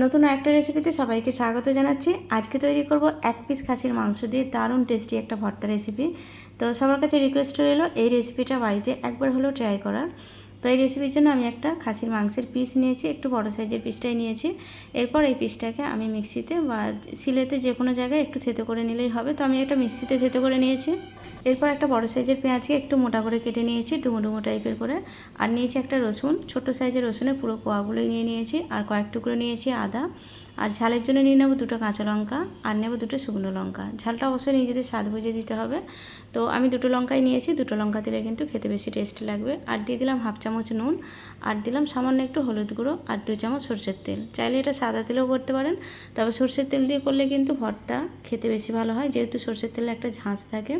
নতুন একটা রেসিপিতে সবাইকে স্বাগত জানাচ্ছি। আজকে তৈরি করব এক পিস খাসির মাংস দিয়ে দারুণ টেস্টি একটা ভর্তা রেসিপি তো সবার কাছে রিকোয়েস্ট রইল, এই রেসিপিটা বাড়িতে একবার হলেও ট্রাই করার। তো এই রেসিপির জন্য আমি একটা খাসির মাংসের পিস নিয়েছি, একটু বড় সাইজের পিসটাই নিয়েছি। এরপর এই পিসটাকে আমি মিক্সিতে বা সিলেতে যে কোনো জায়গায় একটু থেতো করে নিলেই হবে। তো আমি একটা মিক্সিতে থেতো করে নিয়েছি। এরপর একটা বড় সাইজের পেঁয়াজকে একটু মোটা করে কেটে নিয়েছি ডুমো ডুমো টাইপের করে। আর নিয়েছি একটা রসুন, ছোট সাইজের রসুনের পুরো কোয়াগুলোই নিয়ে নিয়েছি। আর কয়েক টুকরো নিয়েছি আদা। আর ঝালের জন্য নিয়ে নেব দুটো কাঁচা লঙ্কা আর নেব দুটো শুকনো লঙ্কা। ঝালটা অবশ্যই নিজেদের স্বাদ বুঝে দিতে হবে। তো আমি দুটো লঙ্কাই নিয়েছি, দুটো লঙ্কা দিলে কিন্তু খেতে বেশি টেস্ট লাগবে। আর দিয়ে দিলাম হাফ চামচ নুন আর দিলাম সামান্য একটু হলুদ গুঁড়ো আর দু চামচ সরষের তেল। চাইলে এটা সাদা তেলেও করতে পারেন, তবে সরষের তেল দিয়ে করলে কিন্তু ভর্তা খেতে বেশি ভালো হয়, যেহেতু সরষের তেলে একটা ঝাঁঝ থাকে।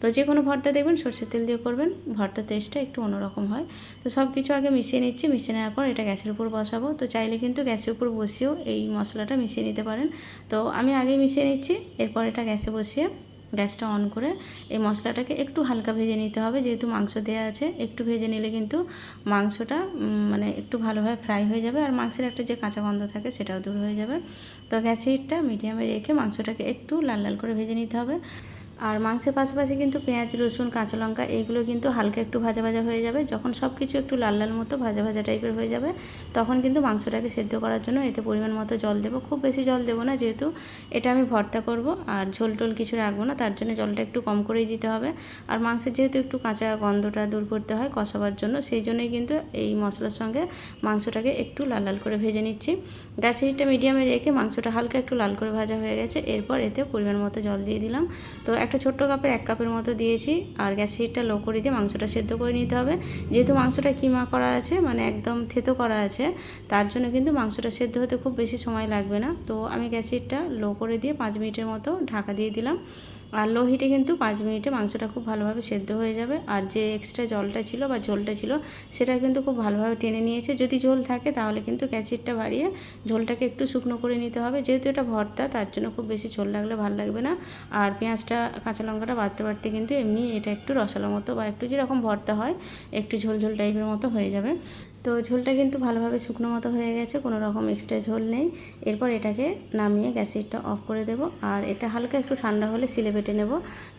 তো যে কোনো ভর্তা দেখবেন, সর্ষের তেল দিয়ে করবেন ভর্তার টেস্টটা একটু অন্যরকম হয়। তো সব কিছু আগে মিশিয়ে নিচ্ছি, মিশিয়ে নেওয়ার পর এটা গ্যাসের উপর বসাবো। তো চাইলে কিন্তু গ্যাসের উপর বসিয়েও এই মশলাটা মিশিয়ে নিতে পারেন। তো আমি আগেই মিশিয়ে নিচ্ছি, এরপর এটা গ্যাসে বসিয়ে গ্যাসটা অন করে এই মশলাটাকে একটু হালকা ভেজে নিতে হবে, যেহেতু মাংস দেওয়া আছে। একটু ভেজে নিলে কিন্তু মাংসটা মানে একটু ভালোভাবে ফ্রাই হয়ে যাবে আর মাংসের একটা যে কাঁচা গন্ধ থাকে সেটাও দূর হয়ে যাবে। তো গ্যাসের হিটটা মিডিয়ামে রেখে মাংসটাকে একটু লাল লাল করে ভেজে নিতে হবে। আর মাংসের পাশাপাশি কিন্তু পেঁয়াজ, রসুন, কাঁচা লঙ্কা এইগুলো কিন্তু হালকা একটু ভাজা ভাজা হয়ে যাবে। যখন সব কিছু একটু লাল লাল মতো ভাজা ভাজা টাইপের হয়ে যাবে, তখন কিন্তু মাংসটাকে সেদ্ধ করার জন্য এতে পরিমাণ মতো জল দেবো। খুব বেশি জল দেবো না যেহেতু এটা আমি ভর্তা করব আর ঝোল টোল কিছু রাখব না, তার জন্য জলটা একটু কম করেই দিতে হবে। আর মাংসের যেহেতু একটু কাঁচা গন্ধটা দূর করতে হয় কষাবার জন্য, সেই জন্যই কিন্তু এই মশলার সঙ্গে মাংসটাকে একটু লাল লাল করে ভেজে নিচ্ছি। গ্যাসের হিটটা মিডিয়ামে রেখে মাংসটা হালকা একটু লাল করে ভাজা হয়ে গেছে, এরপর এতে পরিমাণ মতো জল দিয়ে দিলাম। তো একটা ছোট্ট কাপের এক কাপের মতো দিয়েছি আর গ্যাসের হিটটা লো করে দিয়ে মাংসটা সেদ্ধ করে নিতে হবে। যেহেতু মাংসটা কিমা করা আছে মানে একদম থেতো করা আছে, তার জন্য কিন্তু মাংসটা সেদ্ধ হতে খুব বেশি সময় লাগবে না। তো আমি গ্যাসের হিটটা লো করে দিয়ে পাঁচ মিনিটের মতো ঢাকা দিয়ে দিলাম। আর লো হিটে কিন্তু পাঁচ মিনিটে মাংসটা খুব ভালোভাবে সেদ্ধ হয়ে যাবে। আর যে এক্সট্রা জলটা ছিল বা ঝোলটা ছিল, সেটা কিন্তু খুব ভালোভাবে টেনে নিয়েছে। যদি ঝোল থাকে, তাহলে কিন্তু গ্যাসিটটা বাড়িয়ে ঝোলটাকে একটু শুকনো করে নিতে হবে। যেহেতু এটা ভর্তা, তার জন্য খুব বেশি ঝোল লাগলে ভালো লাগবে না। আর পেঁয়াজটা কাঁচা লঙ্কাটা বাড়তে বাড়তে কিন্তু এমনি এটা একটু রসালো মতো বা একটু যেরকম ভর্তা হয়, একটু ঝোলঝোল ঝোল টাইপের মতো হয়ে যাবে। তো ঝোলটা কিন্তু ভালোভাবে শুকনো মতো হয়ে গেছে, কোনো রকম এক্সট্রা ঝোল নেই। এরপর এটাকে নামিয়ে গ্যাসেরটা অফ করে দেব, আর এটা হালকা একটু ঠান্ডা হলে সিলে বেটে নেব।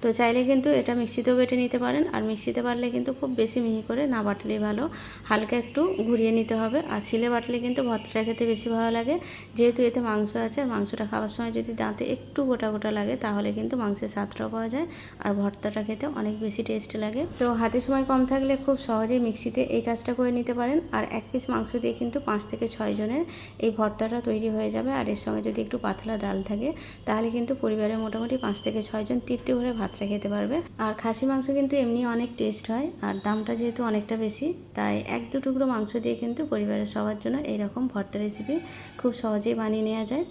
তো চাইলে কিন্তু এটা মিক্সিতেও বেটে নিতে পারেন, আর মিক্সিতে বাটলে কিন্তু খুব বেশি মিহি করে না বাটলেই ভালো। হালকা একটু ঘুরিয়ে নিতে হবে, আর সিলে বাটলে কিন্তু ভর্তাটা খেতে বেশি ভালো লাগে। যেহেতু এতে মাংস আছে, আর মাংসটা খাওয়ার সময় যদি দাঁতে একটু গোটা গোটা লাগে, তাহলে কিন্তু মাংসের স্বাদটাও পাওয়া যায়, আর ভর্তাটা খেতে অনেক বেশি টেস্ট লাগে। তো হাতে সময় কম থাকলে খুব সহজেই মিক্সিতে এই কাজটা করে নিতে পারেন আর এক পিস মাংস দিয়ে কিন্তু পাঁচ থেকে ছয় জনের এই ভর্তাটা তৈরি হয়ে যাবে। আর এর সঙ্গে যদি একটু পাতলা ডাল থাকে, তাহলে কিন্তু পরিবারের মোটামুটি পাঁচ থেকে ছয়জন তৃপ্তি ভরে ভাতটা খেতে পারবে। আর খাসি মাংস কিন্তু এমনি অনেক টেস্ট হয়, আর দামটা যেহেতু অনেকটা বেশি, তাই এক দু টুকরো মাংস দিয়ে কিন্তু পরিবারের সবার জন্য এইরকম ভর্তা রেসিপি খুব সহজেই বানিয়ে নেওয়া যায়।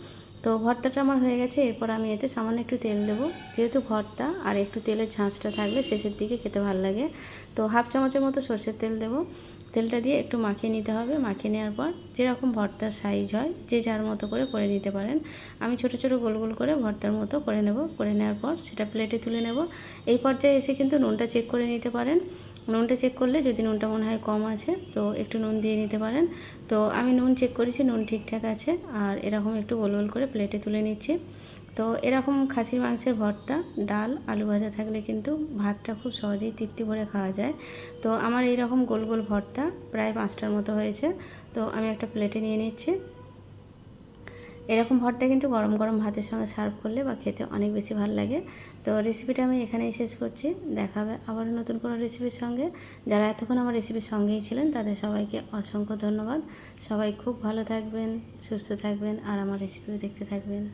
তো ভর্তাটা আমার হয়ে গেছে, এরপর আমি এতে সামান্য একটু তেল দেবো। যেহেতু ভর্তা আর একটু তেলের ঝাঁঝটা থাকলে শেষের দিকে খেতে ভালো লাগে। তো হাফ চামচের মতো সর্ষের তেল দেবো। তেলটা দিয়ে একটু মাখিয়ে নিতে হবে। মাখিয়ে নেওয়ার পর যেরকম ভর্তার সাইজ হয়, যে যার মতো করে করে নিতে পারেন। আমি ছোট ছোট গোল গোল করে ভর্তার মতো করে নেব। করে নেওয়ার পর সেটা প্লেটে তুলে নেব। এই পর্যায়ে এসে কিন্তু নুনটা চেক করে নিতে পারেন। নুনটা চেক করলে যদি নুনটা মনে হয় কম আছে, তো একটু নুন দিয়ে নিতে পারেন। তো আমি নুন চেক করেছি, নুন ঠিকঠাক আছে। আর এরকম একটু গোল গোল করে প্লেটে তুলে নিচ্ছি। তো এরকম খাসির মাংসের ভর্তা, ডাল, আলু ভাজা থাকলে কিন্তু ভাতটা খুব সহজেই তৃপ্তি ভরে খাওয়া যায়। তো আমার এইরকম গোল গোল ভর্তা প্রায় পাঁচটার মতো হয়েছে। তো আমি একটা প্লেটে নিয়ে নিচ্ছি। এরকম ভর্তা কিন্তু গরম গরম ভাতের সঙ্গে সার্ভ করলে বা খেতে অনেক বেশি ভালো লাগে। তো রেসিপিটা আমি এখানেই শেষ করছি। দেখাবে আবার নতুন কোনো রেসিপির সঙ্গে। যারা এতক্ষণ আমার রেসিপির সঙ্গেই ছিলেন, তাদের সবাইকে অসংখ্য ধন্যবাদ। সবাই খুব ভালো থাকবেন, সুস্থ থাকবেন আর আমার রেসিপিও দেখতে থাকবেন।